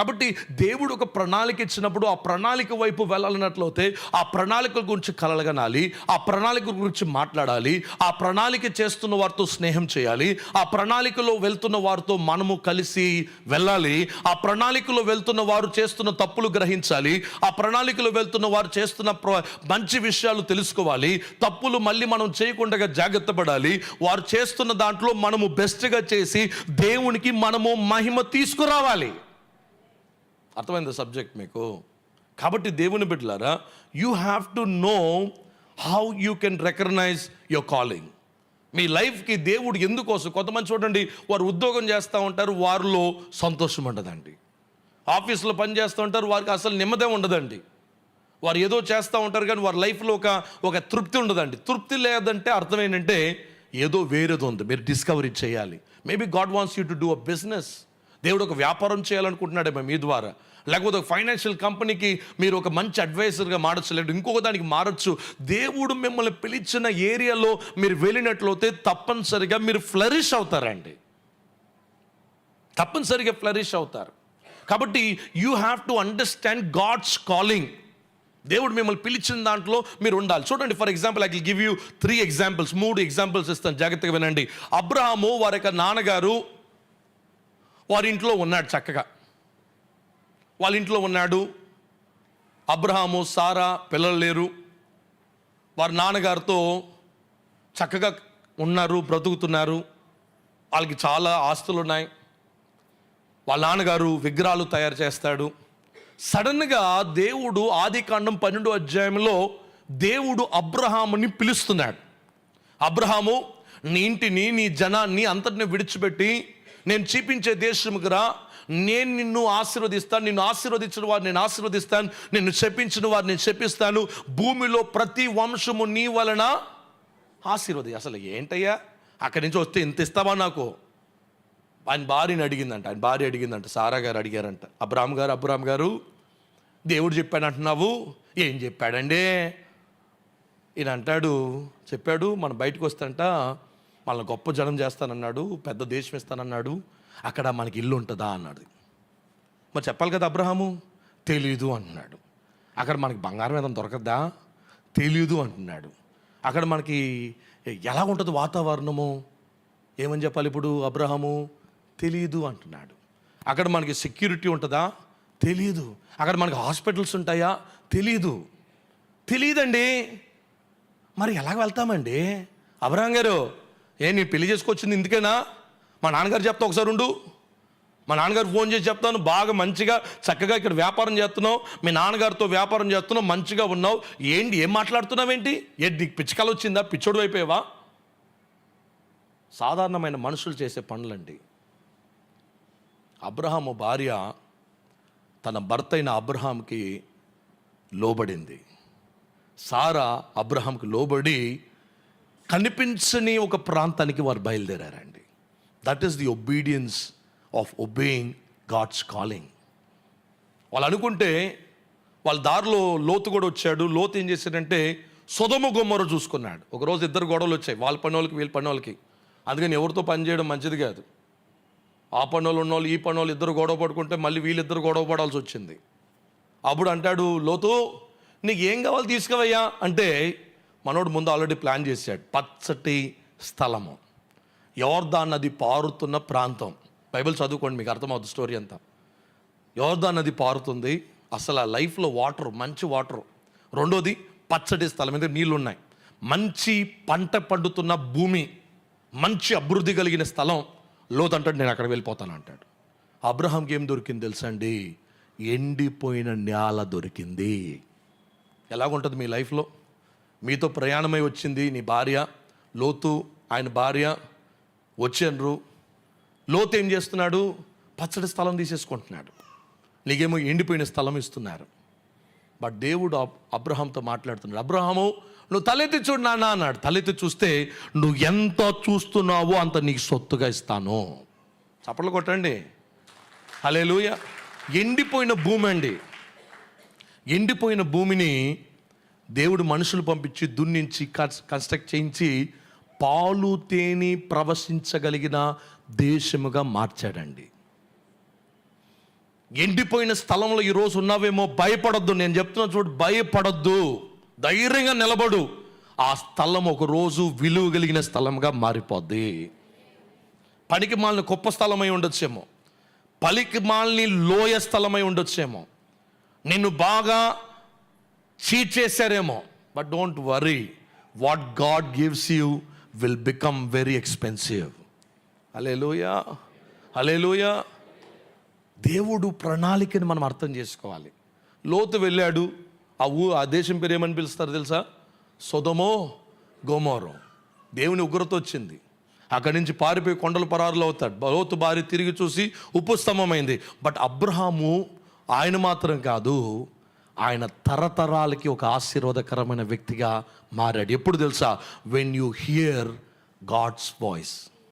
కాబట్టి దేవుడు ఒక ప్రణాళిక ఇచ్చినప్పుడు ఆ ప్రణాళిక వైపు వెళ్ళాలన్నట్లయితే ఆ ప్రణాళిక గురించి కలగనాలి ఆ ప్రణాళిక గురించి మాట్లాడాలి ఆ ప్రణాళిక చేస్తున్న వారితో స్నేహం చేయాలి ఆ ప్రణాళికలో వెళ్తున్న వారితో మనము కలిసి వెళ్ళాలి ఆ ప్రణాళికలో వెళ్తున్న వారు చేస్తున్న తప్పులు గ్రహించాలి ఆ ప్రణాళికలో వెళ్తున్న వారు చేస్తున్న ప్ర- మంచి విషయాలు తెలుసుకోవాలి తప్పులు మళ్ళీ మనం చేయకుండా జాగ్రత్త పడాలి వారు చేస్తున్న దాంట్లో మనము బెస్ట్గా చేసి దేవునికి మనము మహిమ తీసుకురావాలి. అర్థమైంది సబ్జెక్ట్ మీకు? కాబట్టి దేవుని బిడ్డలారా you have to know how you can recognise your calling మీ లైఫ్కి దేవుడు ఎందుకోసం కొంతమంది చూడండి వారు ఉద్యోగం చేస్తూ ఉంటారు వారిలో సంతోషం ఉండదండి. ఆఫీస్లో పని చేస్తూ ఉంటారు వారికి అసలు నెమ్మదే ఉండదండి. వారు ఏదో చేస్తూ ఉంటారు కానీ వారి లైఫ్లో ఒక ఒక తృప్తి ఉండదండి. తృప్తి లేదంటే అర్థం ఏంటంటే ఏదో వేరేది ఉంది మీరు డిస్కవరీ చేయాలి. Maybe God wants you to do a business దేవుడు ఒక వ్యాపారం చేయాలనుకుంటున్నాడేమో మీ ద్వారా. లేకపోతే ఒక ఫైనాన్షియల్ కంపెనీకి మీరు ఒక మంచి అడ్వైజర్గా మారచ్చు లేదు ఇంకొక దానికి మారచ్చు. దేవుడు మిమ్మల్ని పిలిచిన ఏరియాలో మీరు వెళ్ళినట్లయితే తప్పనిసరిగా మీరు ఫ్లరిష్ అవుతారండి. తప్పనిసరిగా ఫ్లరిష్ అవుతారు. కాబట్టి you have to understand God's calling దేవుడు మిమ్మల్ని పిలిచిన దాంట్లో మీరు ఉండాలి. చూడండి for example I give you three examples మూడు ఎగ్జాంపుల్స్ ఇస్తాను. జాగ్రత్తగా వినండి. అబ్రహాము వారి యొక్క నాన్నగారు వారి ఇంట్లో ఉన్నాడు చక్కగా. వాళ్ళ ఇంట్లో ఉన్నాడు అబ్రహాము సారా పిల్లలు లేరు. వారి నాన్నగారితో చక్కగా ఉన్నారు బ్రతుకుతున్నారు. వాళ్ళకి చాలా ఆస్తులు ఉన్నాయి వాళ్ళ నాన్నగారు విగ్రహాలు తయారు చేస్తాడు. సడన్గా దేవుడు ఆది కాండం పన్నెండు అధ్యాయంలో దేవుడు అబ్రహాముని పిలుస్తున్నాడు. అబ్రహాము నీ ఇంటిని నీ జనాన్ని అంతటిని విడిచిపెట్టి నేను చూపించే దేశముకు రా. నేను నిన్ను ఆశీర్వదిస్తాను. నిన్ను ఆశీర్వదించిన వారు నేను ఆశీర్వదిస్తాను. నిన్ను చెప్పించిన వారు నేను చెప్పిస్తాను భూమిలో ప్రతి వంశము నీ వలన ఆశీర్వది. అసలు ఏంటయ్యా? అక్కడి నుంచి వస్తే ఇంత ఇస్తావా నాకు? ఆయన భార్యని అడిగిందంట. ఆయన భార్య అడిగిందంట. సారా గారు అడిగారంట. అబ్రామ్ గారు అబ్రామ్ గారు దేవుడు చెప్పాడు అంటున్నావు? ఏం చెప్పాడండి? ఈయన అంటాడు చెప్పాడు మనం బయటకు వస్తాంట మనల్ని గొప్ప జనం చేస్తానన్నాడు పెద్ద దేశం ఇస్తానన్నాడు అక్కడ మనకి ఇల్లు ఉంటుందా అన్నాడు. మరి చెప్పాలి కదా అబ్రహాము? తెలీదు అంటున్నాడు. అక్కడ మనకి బంగారం ఏదైనా దొరకద్దా? తెలీదు అంటున్నాడు. అక్కడ మనకి ఎలా ఉంటుంది వాతావరణము? ఏమని చెప్పాలి ఇప్పుడు అబ్రహాము? తెలియదు అంటున్నాడు. అక్కడ మనకి సెక్యూరిటీ ఉంటుందా? తెలియదు అక్కడ మనకి హాస్పిటల్స్ ఉంటాయా? తెలీదు. తెలియదండి మరి ఎలాగ వెళ్తామండి? అబ్రహం గారు ఏ నేను పెళ్ళి చేసుకొచ్చింది ఇందుకేనా? మా నాన్నగారు చెప్తా ఒకసారి ఉండు. మా నాన్నగారు ఫోన్ చేసి చెప్తాను బాగా మంచిగా చక్కగా ఇక్కడ వ్యాపారం చేస్తున్నావు. మీ నాన్నగారితో వ్యాపారం చేస్తున్నావు మంచిగా ఉన్నావు. ఏంటి ఏం మాట్లాడుతున్నావేంటి? ఏంటి నీకు పిచ్చకల వచ్చిందా? పిచ్చోడు అయిపోయావా? సాధారణమైన మనుషులు చేసే పనులండి. అబ్రహాము భార్య తన భర్త అయిన అబ్రహాంకి లోబడింది. సారా అబ్రహాంకి లోబడి కనిపించని ఒక ప్రాంతానికి వారు బయలుదేరారండి. That is the obedience of obeying God's calling వాళ్ళు అనుకుంటే వాళ్ళ దారిలో లోతు కూడా వచ్చాడు. లోతు ఏం చేశాడంటే సొదమ గుమ్మరు చూసుకున్నాడు. ఒకరోజు ఇద్దరు గొడవలు వచ్చాయి. వాళ్ళ పని వాళ్ళకి వీళ్ళ పని వాళ్ళకి అందుకని ఎవరితో పని చేయడం మంచిది కాదు. ఆ పనులు ఉన్నోళ్ళు ఈ పనులు ఇద్దరు గొడవ పడుకుంటే మళ్ళీ వీళ్ళిద్దరు గొడవ పడాల్సి వచ్చింది. అప్పుడు అంటాడు లోతు నీకు ఏం కావాలి తీసుకువయ్యా? అంటే మనోడు ముందు ఆల్రెడీ ప్లాన్ చేశాడు. పచ్చటి స్థలము. యోర్దా నది పారుతున్న ప్రాంతం. బైబిల్ చదువుకోండి మీకు అర్థమవుతుంది స్టోరీ అంతా. యోర్దా నది పారుతుంది. అసలు ఆ లైఫ్లో వాటర్ మంచి వాటర్ రెండోది పచ్చటి స్థలం. మీద నీళ్ళు ఉన్నాయి మంచి పంట పండుతున్న భూమి మంచి అభివృద్ధి కలిగిన స్థలం. లోతంటాడు నేను అక్కడ వెళ్ళిపోతాను అంటాడు. అబ్రహాంకి ఏం దొరికింది తెలుసా అండి ఎండిపోయిన నేల దొరికింది. ఎలాగుంటుంది మీ లైఫ్లో మీతో ప్రయాణమై వచ్చింది నీ భార్య లోతు ఆయన భార్య వచ్చిండ్రు. లోతు ఏం చేస్తున్నాడు? పచ్చడి స్థలం తీసేసుకుంటున్నాడు. నీకేమో ఎండిపోయిన స్థలం ఇస్తున్నారు. బట్ దేవుడు అబ్రహాంతో మాట్లాడుతున్నాడు. అబ్రహాము నువ్వు తలెత్తి చూడు నాన్న అన్నాడు. తలెత్తి చూస్తే నువ్వు ఎంత చూస్తున్నావో అంత నీకు సొత్తుగా ఇస్తాను. చప్పట్లు కొట్టండి. హలే ఎండిపోయిన భూమి అండి. ఎండిపోయిన భూమిని దేవుడు మనుషులు పంపించి దున్నించి కన్స్ట్రక్ట్ చేయించి పాలు తేనె ప్రవశించగలిగిన దేశముగా మార్చాడండి. ఎండిపోయిన స్థలంలో ఈరోజు ఉన్నావేమో భయపడొద్దు. నేను చెప్తున్నా చూడు భయపడొద్దు. ధైర్యంగా నిలబడు. ఆ స్థలం ఒక రోజు విలువ కలిగిన స్థలంగా మారిపోద్ది. పనికి మాలిన గొప్ప స్థలమై ఉండొచ్చేమో. పలికి మాల్ని లోయ స్థలమై ఉండొచ్చేమో. నిన్ను బాగా cheat చేశారేమో. But don't worry what God gives you will become very expensive అలే లోయా దేవుడు ప్రణాళికని మనం అర్థం చేసుకోవాలి. లోతు వెళ్ళాడు. ఆ ఊ ఆ దేశం పేరు ఏమని పిలుస్తారు తెలుసా? సొదమో గోమోరం. దేవుని ఉగ్రత వచ్చింది. అక్కడి నుంచి పారిపోయి కొండల పరారులు అవుతాడు. లోతు బారి తిరిగి చూసి ఉపస్తంభమైంది బట్ అబ్రహాము ఆయన మాత్రం కాదు. ఆయన తరతరాలకి ఒక ఆశీర్వాదకరమైన వ్యక్తిగా మారాడు. ఎప్పుడు తెలుసా? When you hear God's voice